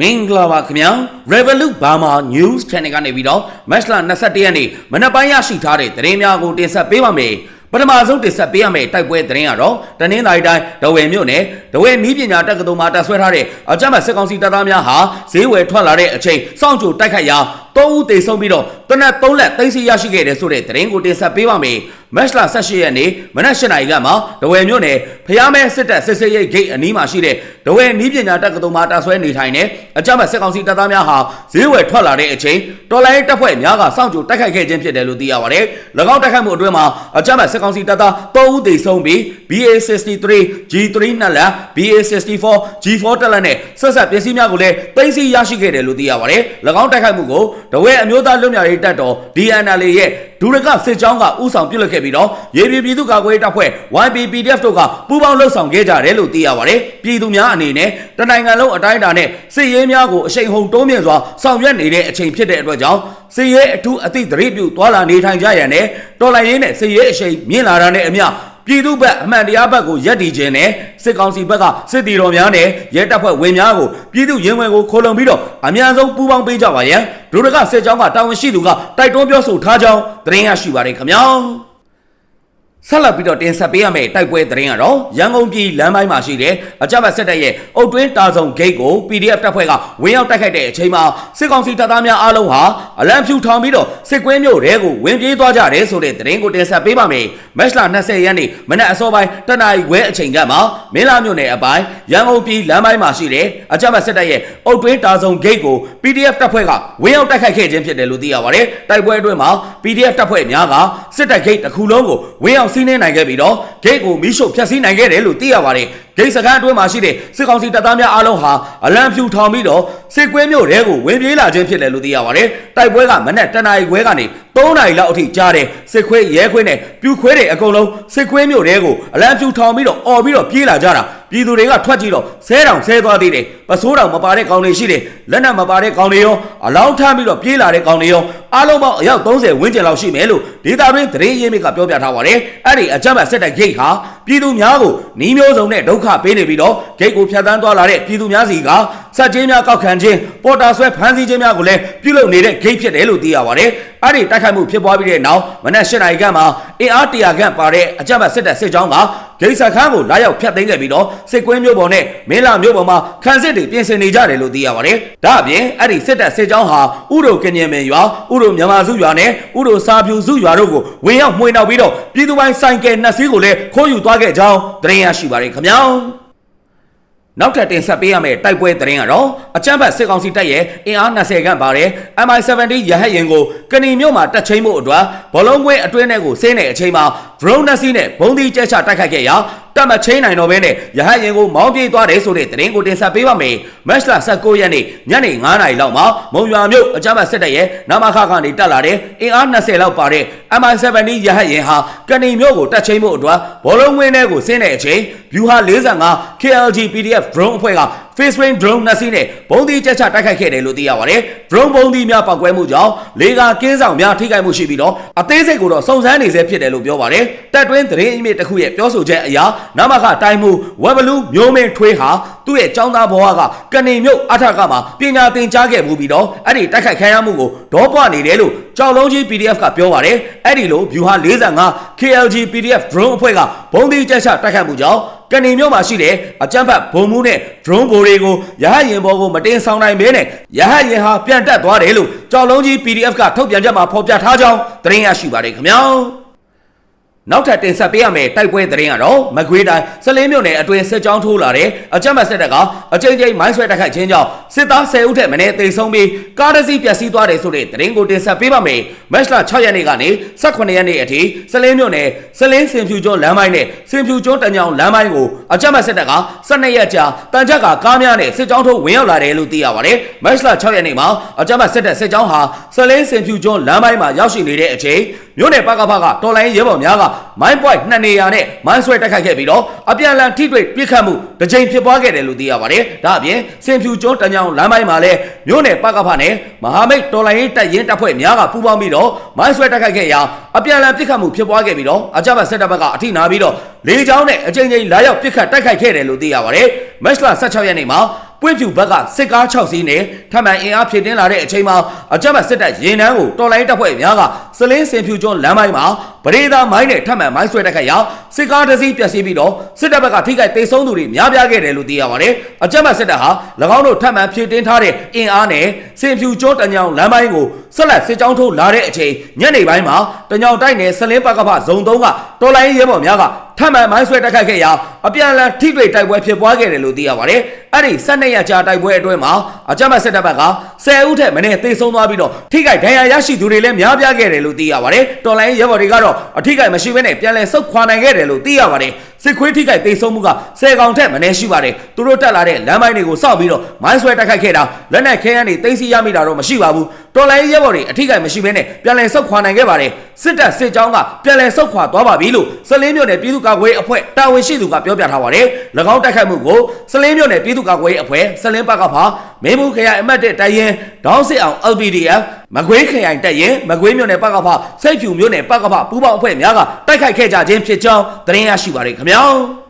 မင်္ဂလာပါခင်ဗျာ Revolut Burma News Channel ကနေပြီးတော့ Match လ21ရက်နေ့မနက်ပိုင်းရရှိထားတဲ့သတင်းများကိုတင်ဆက်ပေးပါမယ်ပထမဆုံးတင်ဆက်ပေးရမယ့်တိုက်ပွဲသတင်းကတော့တနင်္လာရီတိုင်းဒဝယ်မြို့နယ်ဒဝယ်နီးပညာတက္ကသိုလ်မှာတပ်ဆွဲထားတဲ့အကြမ်းဖက်စစ်ကောင်စီတပ်သားများဟာဈေးဝယ်ထွက်လာတဲ့အချိန်စောင့်ကြိုတိုက်ခိုက်ရာ ၃ဦးသေဆုံးပြီးတော့တနက်၃လက်သိမ်းဆီးရရှိခဲ့တဲ့ဆိုတဲ့သတင်းကိုတင်ဆက်ပေးပါမယ်မက်လ18ရက်နေ့မနက်၈နာရီကမှဒဝယ်မြို့နယ်ဖျားမဲစစ်တပ်စစ်စေးရိတ်ဂိတ်အနီးမှာရှိတဲ့ဒဝယ်နီးပညာတက္ကသိုလ်မှာတပ်ဆွဲနေထိုင်တဲ့အကြမ်းဖက်စစ်ကောင်စီတပ်သားများဟာဈေးဝယ်ထွက်လာတဲ့အချိန်တော်လိုင်းတပ်ဖွဲ့များကစောင့်ကြိုတိုက်ခိုက်ခဲ့ခြင်းဖြစ်တယ်လို့သိရပါတယ်။၎င်းတိုက်ခိုက်မှုအတွင်းမှာအကြမ်းဖက်စစ်ကောင်စီတပ်သား3ဦးသေဆုံးပြီး BA63 G3 နှစ်လက် BA64 G4 တက်လက်နဲ့ဆက်ဆက်ပစ္စည်းများကိုလည်းသိမ်းဆည်းရရှိခဲ့တယ်လို့သိရပါတယ်။၎င်းတိုက်ခိုက်မှုကိုဒဝဲအမျိုးသားလွတ်မြောက်ရေးတပ်တော် DNLA ရဲ့ဒူရကစစ်ကြောင်းကဥဆောင်ပြုလုပ်ခဲ့ပြီးတော့ရေပြည်ပြည်သူ့ကာကွယ်ရေးတပ်ဖွဲ့ YPPDF တို့ကပူးပေါင်းလှုပ်ဆောင်ခဲ့ကြတယ်လို့သိရပါတယ်။ပြည်သူများအနေနဲ့တနိုင်ငံလုံးအတိုင်းအတာနဲ့စစ်ရေးများကိုအရှိန်ဟုန်တိုးမြင့်စွာဆောင်ရွက်နေတဲ့အချိန်ဖြစ်တဲ့အတွက်ကြောင့်စစ်ရေးအထူးအသည့်သတိပြုသွာလာနေထိုင်ကြရန်နဲ့တော်လှန်ရေးနဲ့စစ်ရေးအရှိန်မြင့်လာတာနဲ့အမျှ ပြည်သူ့ဘက်အမှန်တရားဘက်ကိုရက်တည်ခြင်းနဲ့စစ်ကောင်စီဘက်ကစစ်တီတော်များနဲ့ရဲတပ်ဖွဲ့ဝင်များကိုပြည်သူရင်ဝင်ကိုခိုးလုံပြီးတော့အများဆုံးပူးပေါင်းပေးကြပါရန်ဒုရကစစ်ကြောင်းကတာဝန်ရှိသူကတိုက်တွန်းပြောဆိုထားကြောင်းသတင်းရရှိပါတယ်ခင်ဗျာ ဆက်လက်ပြီးတော့တင်ဆက်ပေးရမယ့်တိုက်ပွဲသတင်းကတော့ရန်ကုန်ပြည်လမ်းပိုင်းမှာရှိတဲ့အကြမ်းဖက်စစ်တပ်ရဲ့အုတ်တွင်းတာဆုံဂိတ်ကို PDF တပ်ဖွဲ့ကဝင်ရောက်တိုက်ခိုက်တဲ့အချိန်မှာစစ်ကောင်စီတပ်သားများအားလုံးဟာအလံဖြူထောင်ပြီးတော့စစ်ကွင်းမြို့တဲကိုဝင်ပြေးသွားကြတယ်ဆိုတဲ့သတင်းကိုတင်ဆက်ပေးပါမယ်။မက်လ20ရက်နေ့မနက်အစောပိုင်းတနအီခွဲအချိန်ကမှမင်းလာမြို့နယ်အပိုင်းရန်ကုန်ပြည်လမ်းပိုင်းမှာရှိတဲ့အကြမ်းဖက်စစ်တပ်ရဲ့အုတ်တွင်းတာဆုံဂိတ်ကို PDF တပ်ဖွဲ့ကဝင်ရောက်တိုက်ခိုက်ခဲ့ခြင်းဖြစ်တယ်လို့သိရပါတယ်။တိုက်ပွဲအတွင်းမှာ PDF တပ်ဖွဲ့များကစစ်တပ်ဂိတ်တစ်ခုလုံးကိုဝင်ရောက်စီးနင်းနိုင်ခဲ့ပြီးတော့ဂိတ်ကိုမီးရှို့ဖျက်ဆီးနိုင်ခဲ့တယ်လို့သိရပါတယ်။ ဂိတ်စခန်းအတွင်းမှာရှိတဲ့စစ်ကောင်စီတပ်သားများအားလုံးဟာအလံဖြူထောင်ပြီးတော့စစ်ကွင်းမြို့တဲကိုဝင်ပြေးလာခြင်းဖြစ်တယ်လို့သိရပါတယ်။တိုက်ပွဲကမနက်တနာရီခွဲကနေ3နာရီလောက်အထိကြားတယ်စစ်ခွေးရဲခွေးနဲ့ပြူခွေးတွေအကုန်လုံးစစ်ခွေးမြို့တဲကိုအလံဖြူထောင်ပြီးတော့អော်ပြီးတော့ပြေးလာကြတာပြည်သူတွေကထွက်ကြည့်တော့ဆဲတောင်ဆဲသွားသေးတယ်ပစိုးတောင်မပါတဲ့ကောင်တွေရှိတယ်လက်နက်မပါတဲ့ကောင်တွေရောအလောင်းထမ်းပြီးတော့ပြေးလာတဲ့ကောင်တွေရောအားလုံးပေါင်းအယောက်30ဝန်းကျင်လောက်ရှိမယ်လို့ဒေတာတွင်းသတင်းရင်းမြစ်ကပြောပြထားပါတယ်အဲ့ဒီအကြမ်းဖက်စစ်တပ်ဂိတ်ဟာပြည်သူများကိုနှီးမျိုးစုံနဲ့ဒုက္ခပေးနေပြီးတော့ဂိတ်ကိုဖျက်ဆီးသွားလာတဲ့ပြည်သူများစီက စက်ကြီးများကောက်ခံခြင်းပေါ်တာဆွဲဖမ်းဆီးခြင်းများကိုလည်းပြုလုပ်နေတဲ့ဂိတ်ဖြစ်တယ်လို့သိရပါတယ်အဲ့ဒီတိုက်ခိုက်မှုဖြစ်ပွားပြီးတဲ့နောက်မနက်၈နာရီခန့်မှာအင်အားတရာခန့်ပါတဲ့အကြမ်းဖက်စစ်တပ်စစ်ကြောင်းကဂိတ်စခန်းကိုလာရောက်ဖျက်သိမ်းခဲ့ပြီးတော့စစ်ကွင်းမြို့ပေါ်နဲ့မင်းလာမြို့ပေါ်မှာခန်းစစ်တွေပြင်ဆင်နေကြတယ်လို့သိရပါတယ်။ဒါအပြင်အဲ့ဒီစစ်တပ်စစ်ကြောင်းဟာဥရိုကင်းရင်မင်ရွာဥရိုမြန်မာစုရွာနဲ့ဥရိုစာဖြူစုရွာတို့ကိုဝင်ရောက်မှွေနှောက်ပြီးတော့ပြည်သူပိုင်းဆိုင်ကယ်နှစ်စီးကိုလည်းခိုးယူသွားခဲ့ကြောင်းသတင်းရရှိပါတယ်ခင်ဗျာ။ နောက်ထပ်တင်ဆက်ပေးရမယ့်တိုက်ပွဲသတင်းကတော့အကြမ်းဖက်စစ်ကောင်စီတပ်ရဲ့အင်အား20ခန့်ပါတဲ့ MI-70 ရဟတ်ယာဉ်ကိုကဏီမြို့မှာတက်ချင်းမှုအတွက်ဘောလုံးကွင်းအတွင်းထဲကိုဆင်းတဲ့အချိန်မှာ drone နှစ်စီးနဲ့ဘုံဒီကျဲချတိုက်ခိုက်ခဲ့ရာတက်မချင်းနိုင်တော့ဘဲနဲ့ရဟတ်ယာဉ်ကိုမောင်းပြေးသွားတယ်ဆိုတဲ့သတင်းကိုတင်ဆက်ပေးပါမယ်။မက်လ19ရက်နေ့ညနေ9:00နာရီလောက်မှာမုံရွာမြို့အကြမ်းဖက်စစ်တပ်ရဲ့နမခကနေတက်လာတဲ့အင်အား20လောက်ပါတဲ့ MI-70 ရဟတ်ယာဉ်ဟာကဏီမြို့ကိုတက်ချင်းမှုအတွက်ဘောလုံးကွင်းထဲကိုဆင်းတဲ့အချိန် view ဟာ45 KLG PDF drone အဖွဲ့က face rain drone နှစ်စီးနဲ့ဘုံဒီတက်ချတိုက်ခိုက်ခဲ့တယ်လို့သိရပါတယ်။ drone ဘုံဒီများပောက်ကွဲမှုကြောင့်လေကာကင်းဆောင်များထိခိုက်မှုရှိပြီးတော့အသေးစိတ်ကိုတော့စုံစမ်းနေဆဲဖြစ်တယ်လို့ပြောပါတယ်။တက်တွင်းသတင်းအမြင့်တစ်ခုရဲ့ပြောဆိုချက်အရနမခတိုင်းမှုဝက်ဘလူးမျိုးမင်းထွေးဟာ သူ့ရဲ့ចောင်းသားဘဝကကနေမြုပ်အထက်ကမှာပညာသင်ကြားခဲ့မှုပြီးတော့အဲ့ဒီတိုက်ခိုက်ခံရမှုကိုဒေါပွားနေတယ်လို့ကြောက်လုံးကြီး PDF ကပြောပါတယ်။အဲ့ဒီလို view ဟာ45 KLG PDF drone အဖွဲ့ကဘုံဒီတက်ချတိုက်ခိုက်မှုကြောင့်ကနေမြို့မှာရှိတဲ့အကြမ်းဖက်ဘုံမှုနဲ့ drone ဘိုတွေကိုရဟတ်ရင်ဘောကိုမတင်ဆောင်နိုင်ဘဲနဲ့ရဟတ်ရင်ဟာပြန်တက်သွားတယ်လို့ကြောက်လုံးကြီး PDF ကထုတ်ပြန်ချက်မှာဖော်ပြထားကြောင်းသတင်းရရှိပါတယ်ခင်ဗျာ နောက်ထပ်တင်ဆက်ပေးရမယ့်တိုက်ပွဲသတင်းကတော့မကွေးတိုင်းစလင်းမြို့နယ်အတွင်းစစ်ကြောင်းထိုးလာတဲ့အကြမ်းဖက်စစ်တပ်ကအကြိမ်ကြိမ်မိုင်းဆွဲတိုက်ခိုက်ခြင်းကြောင့်စစ်သား10ဦးထက်မနည်းသေဆုံးပြီးကားတစ်စီးပျက်စီးသွားတယ်ဆိုတဲ့သတင်းကိုတင်ဆက်ပေးပါမယ်။မတ်လ6ရက်နေ့ကနေ18ရက်နေ့အထိစလင်းမြို့နယ်စလင်းစင်ဖြူကျွန်းလမ်းပိုင်းနဲ့စင်ဖြူကျွန်းတညောင်လမ်းပိုင်းကိုအကြမ်းဖက်စစ်တပ်က12ရက်ကြာတန်ချက်ကကားများနဲ့စစ်ကြောင်းထိုးဝင်ရောက်လာတယ်လို့သိရပါတယ်။မတ်လ6ရက်နေ့မှာအကြမ်းဖက်စစ်တပ်စစ်ကြောင်းဟာစလင်းစင်ဖြူကျွန်းလမ်းပိုင်းမှာရောက်ရှိနေတဲ့အချိန် မြို့နယ်ပကဖကတော်လိုင်းရဲဘော်များကမိုင်းပွိုက်နှစ်နေရာနဲ့မိုင်းဆွဲတိုက်ခိုက်ခဲ့ပြီးတော့အပြန်အလှန်ထိတွေ့ပြစ်ခတ်မှုတစ်ကြိမ်ဖြစ်ပွားခဲ့တယ်လို့သိရပါတယ်။ဒါအပြင်စင်ဖြူကျွန်းတညောင်လမ်းပိုင်းမှာလည်းမြို့နယ်ပကဖနဲ့မဟာမိတ်တော်လိုင်းရေးတပ်ရင်းတပ်ဖွဲ့များကပူးပေါင်းပြီးတော့မိုင်းဆွဲတိုက်ခိုက်ခဲ့ရာအပြန်အလှန်ပြစ်ခတ်မှုဖြစ်ပွားခဲ့ပြီးတော့အကြမ်းဖက်စစ်တပ်ဘက်ကအထိနာပြီးတော့လေကြောင်းနဲ့အကြိမ်ကြိမ်လာရောက်ပြစ်ခတ်တိုက်ခိုက်ခဲ့တယ်လို့သိရပါတယ်။မတ်လ16ရက်နေ့မှာ ပွင့်ဖြူဘက်ကစစ်ကား6စီးနဲ့ထပ်မံအင်အားဖြည့်တင်းလာတဲ့အချိန်မှာအကြမ်းဖက်စစ်တပ်ရင်နှန်းကိုတော်လိုင်းတပ်ဖွဲ့များကစလင်းစင်ဖြူကျွန်းလမ်းပိုင်းမှာပရိသာမိုင်းနဲ့ထပ်မံမိုင်းဆွဲတိုက်ခိုက်ရာစစ်ကားတစ်စီးပျက်စီးပြီးတော့စစ်တပ်ဘက်ကထိခိုက်ဒေဆုံးသူတွေများပြားခဲ့တယ်လို့သိရပါတယ်အကြမ်းဖက်စစ်တပ်ဟာ၎င်းတို့ထပ်မံဖြည့်တင်းထားတဲ့အင်အားနဲ့စင်ဖြူကျွန်းတညောင်လမ်းပိုင်းကို ဆက်လက်စစ်ကြောင်းထိုးလာတဲ့အချိန်ညနေပိုင်းမှာတညောင်တိုက်နယ်စလင်းပကဖဇုံ3ကတော်လိုင်းရဲဘော်များကထပ်မံမိုင်းဆွဲတိုက်ခိုက်ခဲ့ရာအပြန်အလှန်ထိတွေ့တိုက်ပွဲဖြစ်ပွားခဲ့တယ်လို့သိရပါတယ်။အဲ့ဒီ12ရက်ကြာတိုက်ပွဲအတွင်းမှာအကြမ်းဖက်စစ်တပ်ဘက်က10ဦးထက်မနည်းသေဆုံးသွားပြီးတော့ထိခိုက်ဒဏ်ရာရရှိသူတွေလည်းများပြားခဲ့တယ်လို့သိရပါတယ်။တော်လိုင်းရဲဘော်တွေကတော့အထိခိုက်မရှိဘဲနဲ့ပြန်လည်ဆုတ်ခွာနိုင်ခဲ့တယ်လို့သိရပါတယ်။စစ်ခွေးထိခိုက်သေဆုံးမှုက10កောင်ထက်မနည်းရှိပါတယ်။သူတို့တက်လာတဲ့လမ်းပိုင်းတွေကိုစောက်ပြီးတော့မိုင်းဆွဲတိုက်ခိုက်ခဲ့တာလက်နက်ခဲယမ်းတွေသိမ်းဆည်းရမိတာတော့မရှိပါဘူး။တော်လိုင်းရဲဘော်တွေအထိခိုက်မရှိဘဲနဲ့ပြန်လည်ဆုတ်ခွာနိုင်ခဲ့ပါတယ်။စစ်တပ်စစ်ကြောင်းကပြန်လည်ဆုတ်ခွာသွားပါပြီလို့စလင်းမြို့နယ်ပြည်သူ့ကာကွယ်ရေးအဖွဲ့တာဝန်ရှိသူကပြောပြထားပါတယ်။၎င်းတိုက်ခိုက်မှုကိုစလင်းမြို့နယ်ပြည်သူ့ကာကွယ်ရေးအဖွဲ့စလင်းဘက်ကဖာမင်းဘူးခရိုင်အမတ်တဲ့တိုင်ရင်ဒေါင်းစစ်အောင် LPDF မကွေးခရိုင်တက်ရင်မကွေးမြို့နယ်ပကဖစိတ်ဖြူမြို့နယ်ပကဖပူးပေါင်းအဖွဲ့များကတိုက်ခိုက်ခဲ့ကြခြင်းဖြစ်ကြောင်းသတင်းရရှိပါရခင်ဗျာ။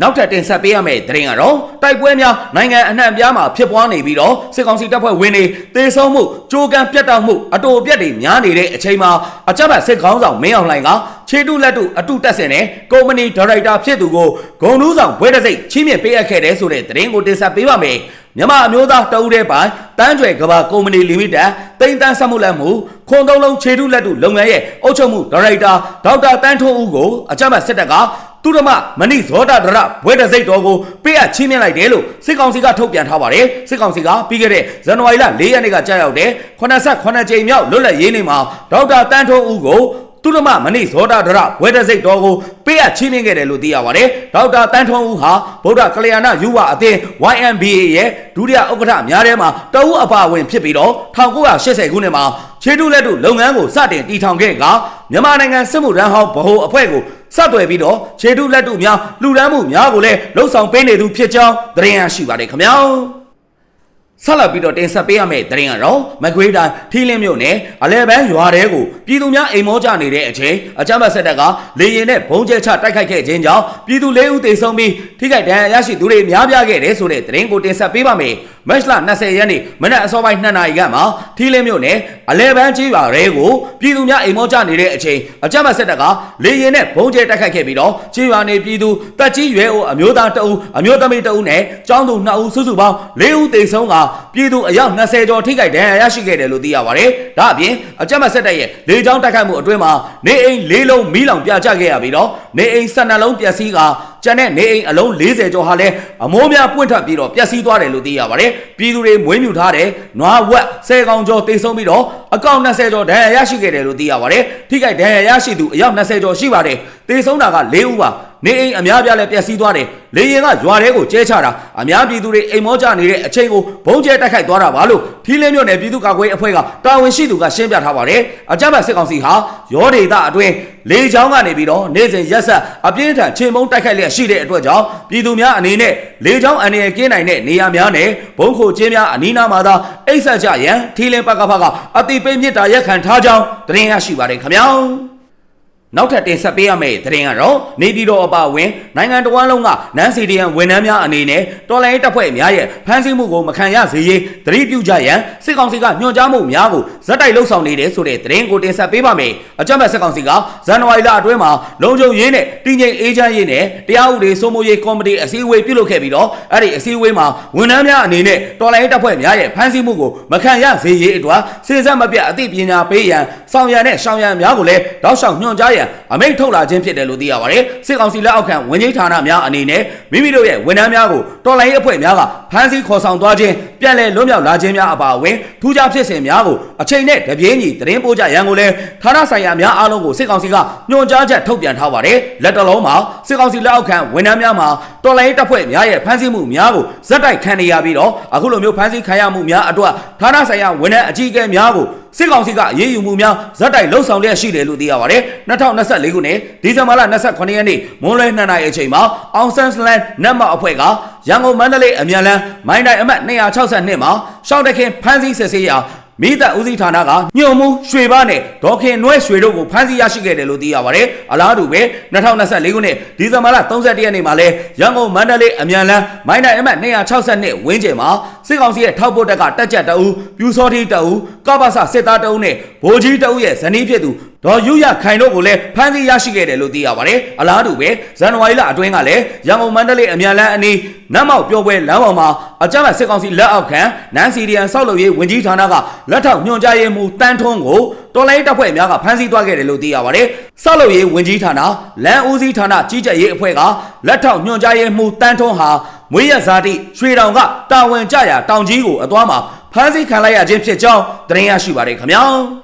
နောက်ထပ်တင်ဆက်ပေးရမယ့်သတင်းကတော့တိုက်ပွဲများနိုင်ငံအနှံ့အပြားမှာဖြစ်ပွားနေပြီးတော့စစ်ကောင်စီတပ်ဖွဲ့ဝင်တွေတေဆုံးမှုကြိုးကန်ပြတ်တောက်မှုအတူအပြတ်တွေများနေတဲ့အချိန်မှာအကြမ်းဖက်စစ်ကောင်ဆောင်မင်းအောင်လှိုင်ကခြေတုလက်တုအတုတက်စင်တဲ့ကုမ္ပဏီဒါရိုက်တာဖြစ်သူကိုဂုံနူးဆောင်ဘွဲတစိတ်ချင်းမြင့်ပေးအပ်ခဲ့တဲ့ဆိုတဲ့သတင်းကိုတင်ဆက်ပေးပါမယ် မြန်မာအမျိုးသားတအူးတဲ့ပိုင်းတန်းကျွယ်ကဘာကုမ္ပဏီလီမိတက်တိမ်တန်းဆက်မှုလက်မှုခွန်သုံးလုံးခြေတုလက်တုလုပ်ငန်းရဲ့အုပ်ချုပ်မှုဒါရိုက်တာဒေါက်တာတန်းထွန်းဦးကိုအကြမ်းဖက်စစ်တပ်ကသူရမမဏိဇောတာဒရဘွဲတစိတ်တော်ကိုပေးအပ်ချင်းမြင့်လိုက်တယ်လို့စစ်ကောင်စီကထုတ်ပြန်ထားပါတယ်စစ်ကောင်စီကပြီးခဲ့တဲ့ဇန်နဝါရီလ၄ရက်နေ့ကကြာရောက်တဲ့89ကြိမ်မြောက်လွတ်လပ်ရေးနေ့မှာဒေါက်တာတန်းထွန်းဦးကို သူရမမဏိဇောတာဒရဘွဲတစိတ်တော်ကိုပေးအပ်ချင်းမြင့်ခဲ့တယ်လို့သိရပါတယ်ဒေါက်တာတန်းထွန်းဦးဟာဗုဒ္ဓကလျာဏယူဝအသင်း YMBA ရဲ့ဒုတိယဥက္ကဋ္ဌများထဲမှာတအူးအပါအဝင်ဖြစ်ပြီးတော့1980ခုနှစ်မှာခြေတုလက်တုလုပ်ငန်းကိုစတင်တည်ထောင်ခဲ့ကမြန်မာနိုင်ငံစစ်မှုထမ်းဟောင်းဗဟိုအဖွဲ့ကိုစတွယ်ပြီးတော့ခြေတုလက်တုများလူဒန်းမှုများကိုလည်းလှုပ်ဆောင်ပေးနေသူဖြစ်ကြောင်းသတင်းရရှိပါတယ်ခင်ဗျာ ဆက်လက်ပြီးတော့တင်ဆက်ပေးရမယ့်သတင်းကတော့မကွေးတိုင်းထီလင်းမြို့နယ်အလဲပန်းရွာတဲကိုပြည်သူများအိမ်မောကြနေတဲ့အချိန်အကြမ်းဖက်စစ်တပ်ကလေရင်နဲ့ဘုံကျဲချတိုက်ခိုက်ခဲ့ခြင်းကြောင့်ပြည်သူ၄ဦးသေဆုံးပြီးထိခိုက်ဒဏ်ရာရရှိသူတွေများပြားခဲ့တယ်ဆိုတဲ့သတင်းကိုတင်ဆက်ပေးပါမယ် မတ်လ20ရက်နေ့မနက်အစောပိုင်း2နာရီခန့်မှာထီလင်းမြို့နယ်အလဲပန်းကြီးရွာတဲကိုပြည်သူများအိမ်မောကြနေတဲ့အချိန်အကြမ်းဖက်စစ်တပ်ကလေရင်နဲ့ဘုံကျဲတိုက်ခိုက်ခဲ့ပြီးတော့ကြီးရွာနေပြည်သူတက်ကြီးရွယ်အိုအမျိုးသားတအုပ်အမျိုးသမီးတအုပ်နဲ့ကျောင်းသူ2ဦးစုစုပေါင်း၄ဦးသေဆုံးကပြည်သူအယောက်20ကျော်ထိခိုက်ဒဏ်ရာရရှိခဲ့တယ်လို့သိရပါတယ်။ဒါအပြင်အကြမ်းဖက်စစ်တပ်ရဲ့လေကြောင်းတိုက်ခိုက်မှုအတွင်းမှာနေအိမ်၄လုံးမီးလောင်ပြကျခဲ့ရပြီးတော့နေအိမ်12လုံးပျက်စီးက ကျန်တဲ့နေအိမ်အလုံး40ကျော်ဟာလည်းအမိုးများပွင့်ထွက်ပြီးတော့ပျက်စီးသွားတယ်လို့သိရပါတယ်။ပြည်သူတွေမွေးမြူထားတဲ့နွားဝက်10ကောင်ကျော်တိတ်ဆုံးပြီးတော့အကောင့်20ကျော်ဒဏ်ရာရရှိခဲ့တယ်လို့သိရပါတယ်။ထိခိုက်ဒဏ်ရာရရှိသူအယောက်20ကျော်ရှိပါတယ်။တေဆုံးတာက၄ဦးပါ။ နေအိမ်အများပြားလည်းပျက်စီးသွားတယ်။လေရင်ကရွာထဲကိုကျဲချတာအများပြည်သူတွေအိမ်မောကြနေတဲ့အချိန်ကိုဘုံကျဲတိုက်ခိုက်သွားတာပါလို့ထီးလင်းမြို့နယ်ပြည်သူ့ကာကွယ်အဖွဲ့ကတာဝန်ရှိသူကရှင်းပြထားပါတယ်။အကြမ်းဖက်စစ်ကောင်စီဟာရောဒေသအတွင်းလေချောင်းကနေပြီးတော့နေ့စဉ်ရက်ဆက်အပြင်းထန်ချိန်မုံတိုက်ခိုက်လျက်ရှိတဲ့အတွက်ကြောင့်ပြည်သူများအနေနဲ့လေချောင်းအနေနဲ့ကင်းနိုင်တဲ့နေရာများနဲ့ဘုံခိုချင်းများအနီးနားမှာသာအိတ်ဆက်ကြရန်ထီးလင်းပကဖကအတိပိမြစ်တာရက်ခံထားကြောင်းသတင်းရရှိပါတယ်ခင်ဗျာ။ နောက်ထပ်တင်ဆက်ပေးရမယ့်သတင်းကတော့နေပြည်တော်အပါအဝင်နိုင်ငံတော်ဝန်လုံးကနန်းစီဒီယန်ဝန်ထမ်းများအနေနဲ့တော်လိုင်းတပ်ဖွဲ့များရဲ့ဖမ်းဆီးမှုကိုမခံရစေရေးသတိပြုကြရန်စစ်ကောင်စီကညွှန်ကြားမှုများကိုဇက်တိုက်လှုပ်ဆောင်နေတယ်ဆိုတဲ့သတင်းကိုတင်ဆက်ပေးပါမယ်။အကြမ်းဖက်စစ်ကောင်စီကဇန်နဝါရီလအတွင်းမှာလုံခြုံရေးနဲ့တည်ငြိမ်အေးချမ်းရေးနဲ့တရားဥပဒေစိုးမိုးရေးကော်မတီအစည်းအဝေးပြုလုပ်ခဲ့ပြီးတော့အဲ့ဒီအစည်းအဝေးမှာဝန်ထမ်းများအနေနဲ့တော်လိုင်းတပ်ဖွဲ့များရဲ့ဖမ်းဆီးမှုကိုမခံရစေရေးအတွက်စစ်စက်မပြတ်အသိပညာပေးရန်ဆောင်ရန်နဲ့ရှောင်ရန်များကိုလည်းတောက်လျှောက်ညွှန်ကြားရန်အမိန့်ထုတ်လာခြင်းဖြစ်တယ်လို့သိရပါတယ်။စစ်ကောင်စီလက်အောက်ခံဝန်ကြီးဌာနများအနေနဲ့မိမိတို့ရဲ့ဝန်ထမ်းများကိုတော်လိုင်းရေးအဖွဲ့များကဖမ်းဆီးခေါ်ဆောင်သွားခြင်းပြန်လည်လွတ်မြောက်လာခြင်းများအပါအဝင်ထူးခြားဖြစ်စဉ်များကိုအချိန်နဲ့တပြေးညီသတင်းပို့ကြရန်ကိုလည်းဌာနဆိုင်ရာများအားလုံးကိုစစ်ကောင်စီကညွှန်ကြားချက်ထုတ်ပြန်ထားပါတယ်။လက်တော်လုံးမှာစစ်ကောင်စီလက်အောက်ခံဝန်ထမ်းများမှာ တော်လိုင်းရေးတပ်ဖွဲ့များရဲ့ဖမ်းဆီးမှုများကိုဇက်တိုက်ခံနေရပြီးတော့အခုလိုမျိုးဖမ်းဆီးခံရမှုများအတွက်ဌာနဆိုင်ရာဝန်ထမ်းအကြီးအကဲများကိုစစ်ကောင်စီကအရေးယူမှုများဇက်တိုက်လှုပ်ဆောင်လျက်ရှိတယ်လို့သိရပါတယ်။2024ခုနှစ်ဒီဇင်ဘာလ28ရက်နေ့မွန်းလွဲ2နာရီအချိန်မှာအောင်ဆန်စလန်နတ်မအဖွဲ့ကရန်ကုန်မန္တလေးအမြန်လန်းမိုင်းတိုင်းအမှတ်262မှာရှောင်းတခင်ဖမ်းဆီးစစ်ဆေးရာ မိသက်ဦးစီးဌာနကညွန်မှုရွှေပါနဲ့ဒေါခင်နွဲ့ရွှေတို့ကိုဖမ်းဆီးရရှိခဲ့တယ်လို့သိရပါတယ်အလားတူပဲ2024ခုနှစ်ဒီဇင်ဘာလ31ရက်နေ့မှာလဲရန်ကုန်မန္တလေးအမြန်လမ်းမိုင်းနိုင်အမှတ်262ဝင်းကျင်မှာစစ်ကောင်စီရဲ့ထောက်ပို့တက်ကတက်ကြက်တအူးပြူစောတိတအူးကပ္ပစစစ်သားတအူးနဲ့ဗိုလ်ကြီးတအူးရဲ့ဇနီးဖြစ်သူ ဒေါ်ယူရခိုင်တို့ကိုလည်းဖမ်းဆီးရရှိခဲ့တယ်လို့သိရပါတယ်အလားတူပဲဇန်နဝါရီလအတွင်းကလည်းရန်ကုန်မန္တလေးအမြန်လမ်းအနီးနတ်မောက်ပြောပွဲလမ်းပေါ်မှာအကြမ်းဖက်စစ်ကောင်စီလက်အောက်ခံနန်စီရီယန်ဆောက်လုပ်ရေးဝင်ကြီးဌာနကလက်ထောက်ညွှန်ကြားရေးမှူးတန်းထွန်းကိုတော်လိုင်းတပ်ဖွဲ့များကဖမ်းဆီးသွားခဲ့တယ်လို့သိရပါတယ်ဆောက်လုပ်ရေးဝင်ကြီးဌာနလမ်းဦးစီးဌာနကြီးကြပ်ရေးအဖွဲ့ကလက်ထောက်ညွှန်ကြားရေးမှူးတန်းထွန်းဟာမွေးရဇာတိရွှေတောင်ကတာဝန်ကျရာတောင်ကြီးကိုအသွားမှာဖမ်းဆီးခံလိုက်ရခြင်းဖြစ်ကြောင်းသတင်းရရှိပါတယ်ခင်ဗျာ